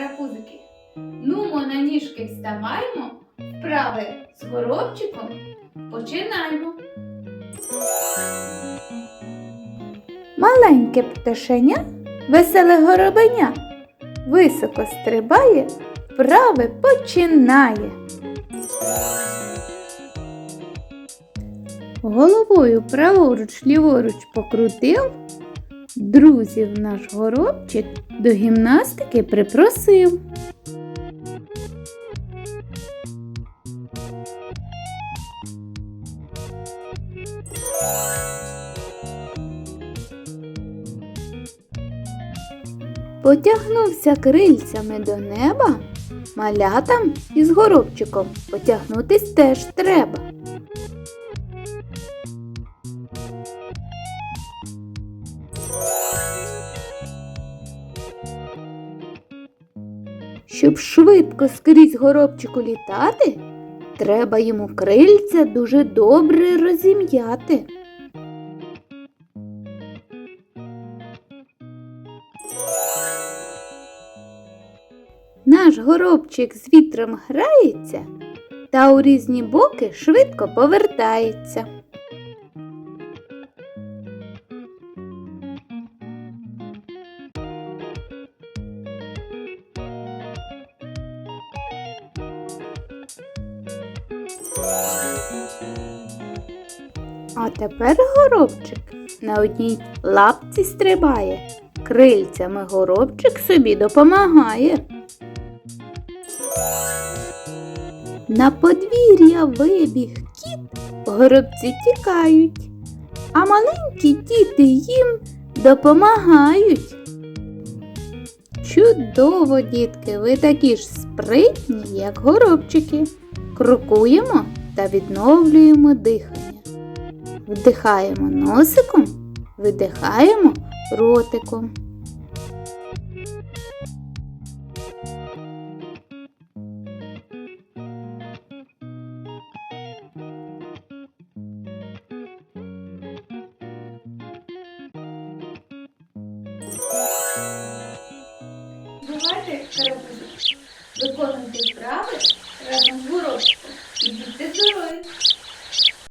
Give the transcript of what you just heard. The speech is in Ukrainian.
карапузики. Нумо на ніжки вставаймо, вправи з горобчиком починаємо. Маленьке пташеня, веселе горобеня, високо стрибає, вправи починає. Головою праворуч ліворуч покрутив, друзів наш горобчик до гімнастики припросив. Потягнувся крильцями до неба, малятам із горобчиком потягнутись теж треба. Щоб швидко скрізь горобчику літати, треба йому крильця дуже добре розім'яти. Наш горобчик з вітром грається та у різні боки швидко повертається. А тепер горобчик на одній лапці стрибає, крильцями горобчик собі допомагає. На подвір'я вибіг кіт, горобці тікають, а маленькі діти їм допомагають. Чудово, дітки, ви такі ж спритні, як горобчики. Крокуємо та відновлюємо дихання. Вдихаємо носиком, видихаємо ротиком. Бувайте, карапузики, виконуйте вправи горобчиком будьте здорові!